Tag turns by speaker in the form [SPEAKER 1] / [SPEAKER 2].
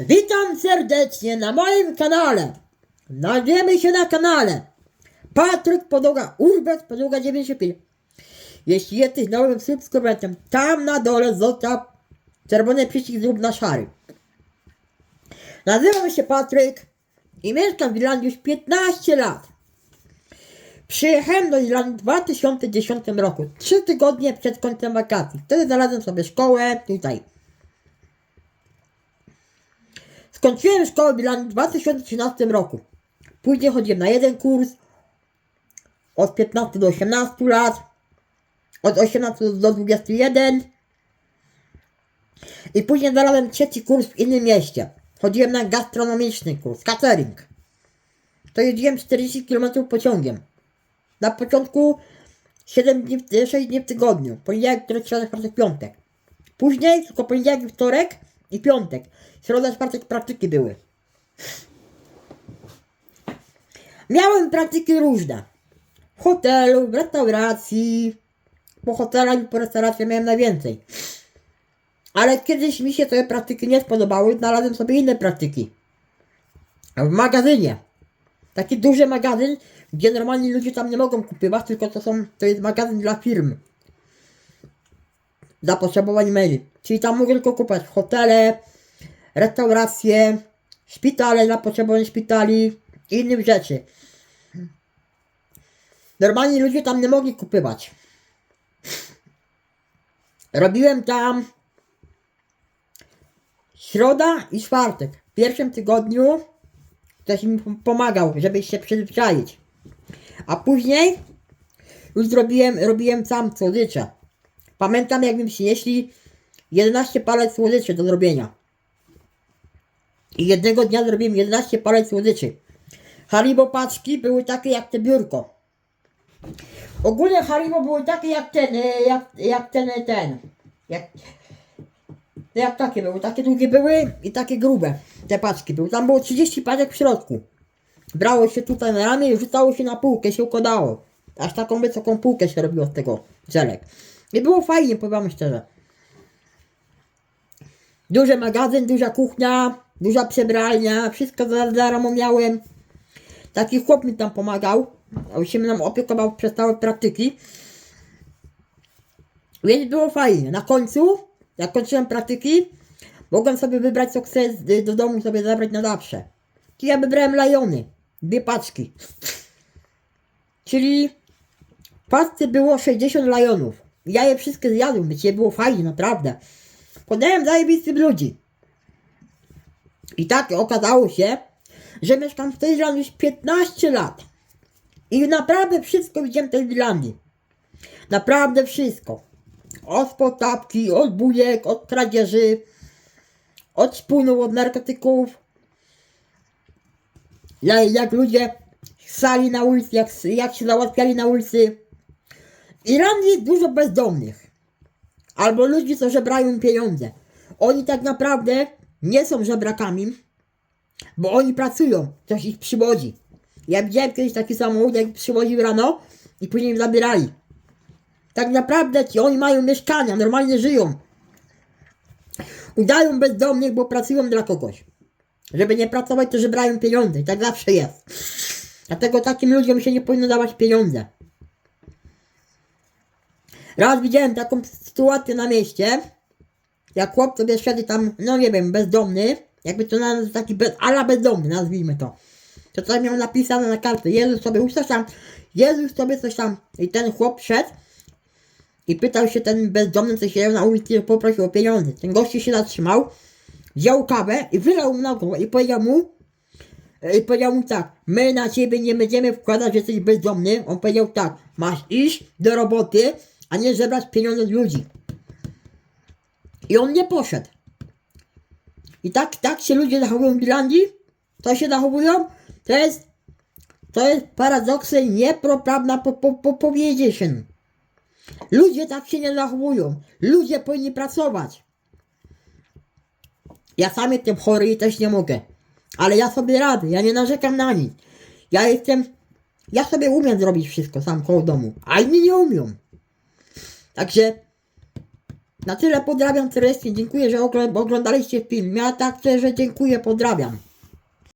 [SPEAKER 1] Witam serdecznie na moim kanale. Znajdziemy się na kanale Patryk Podłoga Urbex Podłoga 95. Jeśli jesteś nowym subskrybentem, tam na dole zostaw czerwony przycisk zrób na szary. Nazywam się Patryk i mieszkam w Irlandii już 15 lat. Przyjechałem do Irlandii w 2010 roku, 3 tygodnie przed końcem wakacji. Wtedy znalazłem sobie szkołę tutaj. Skończyłem szkołę w Irlandii w 2013 roku. Później chodziłem na jeden kurs od 15 do 18 lat, od 18 do 21 i później znalazłem trzeci kurs w innym mieście. Chodziłem na gastronomiczny kurs, catering. To jeździłem 40 km pociągiem. Na początku 7 dni, w- 6 dni w tygodniu. Poniedziałek, wtorek, środa, czwartek, piątek. Później tylko poniedziałek, wtorek i piątek. Środa, czwartek praktyki były. Miałem praktyki różne. W hotelu, w restauracji. Po hotelach i po restauracjach miałem najwięcej. Ale kiedyś mi się te praktyki nie spodobały, znalazłem sobie inne praktyki. W magazynie. Taki duży magazyn, gdzie normalni ludzie tam nie mogą kupywać, tylko to są, to jest magazyn dla firm. Zapotrzebowań maili. Czyli tam mogę tylko kupować hotele, restauracje, szpitale dla potrzebowań szpitali i innych rzeczy. Normalni ludzie tam nie mogli kupywać. Robiłem tam środa i czwartek. W pierwszym tygodniu ktoś mi pom- pomagał, żeby się przyzwyczaić. A później już zrobiłem, robiłem sam słodycze. Pamiętam jak mi przynieśli 11 palet słodyczy do zrobienia. I jednego dnia zrobiłem 11 palet słodyczy. Haribo paczki były takie jak te biurko. Ogólnie Haribo były takie jak ten, e, jak, jak ten, e, ten. Jak, jak takie były, takie długie były i takie grube. Te paczki były. Tam było 30 paczek w środku. Brało się tutaj na ramię i rzucało się na półkę, się układało. Aż taką wysoką półkę się robiło z tego żelek. I było fajnie, powiem szczerze. Duży magazyn, duża kuchnia, duża przebralnia, wszystko za darmo miałem. Taki chłop mi tam pomagał, się nam opiekował przez całe praktyki. Więc było fajnie. Na końcu, jak kończyłem praktyki, mogłem sobie wybrać co chcę z- do domu sobie zabrać na zawsze. Czyli ja wybrałem lajony, dwie paczki. Czyli w paczce było 60 lajonów. Ja je wszystkie zjadłem, je było fajnie, naprawdę. Podałem zajebistych ludzi. I tak okazało się, że mieszkam w tej Irlandii już 15 lat. I naprawdę wszystko widziałem w tej Irlandii. Naprawdę wszystko. Od potapki, od bujek, od kradzieży, od szpunów, od narkotyków. Jak, jak ludzie ssali na ulicy, jak, jak się załatwiali na ulicy. W jest dużo bezdomnych. Albo ludzi, co żebrają pieniądze. Oni tak naprawdę nie są żebrakami, bo oni pracują, coś ich przywodzi. Ja widziałem kiedyś taki samochód, jak przywoził rano i później zabierali. Tak naprawdę ci oni mają mieszkania, normalnie żyją. Udają bezdomnych, bo pracują dla kogoś. Żeby nie pracować, to żebrają pieniądze. I tak zawsze jest. Dlatego takim ludziom się nie powinno dawać pieniądze. Raz widziałem taką sytuację na mieście, jak chłop sobie szedł tam, no nie wiem, bezdomny, jakby to nazwać taki bez, ala bezdomny, nazwijmy to. To tam miał napisane na kartce, Jezus sobie coś tam, Jezus sobie coś tam. I ten chłop szedł i pytał się ten bezdomny, co siedział na ulicy, poprosił o pieniądze. Ten gościu się zatrzymał, wziął kawę i wylał głowę i powiedział mu, i powiedział mu tak, my na ciebie nie będziemy wkładać, że jesteś bezdomny. On powiedział tak, masz iść do roboty, a nie żebrać pieniądze z ludzi. I on nie poszedł. I tak, tak się ludzie zachowują w Irlandii? To się zachowują? To jest, to jest paradoksem niepoprawna po, po, po powiedzieć. Ludzie tak się nie zachowują. Ludzie powinni pracować. Ja sam jestem chory i też nie mogę. Ale ja sobie radzę, ja nie narzekam na nic. Ja jestem, ja sobie umiem zrobić wszystko sam koło domu, a inni nie umią. Także Na tyle pozdrawiam serdecznie, dziękuję, że ogl- oglądaliście film. Ja tak szczerze dziękuję, pozdrawiam.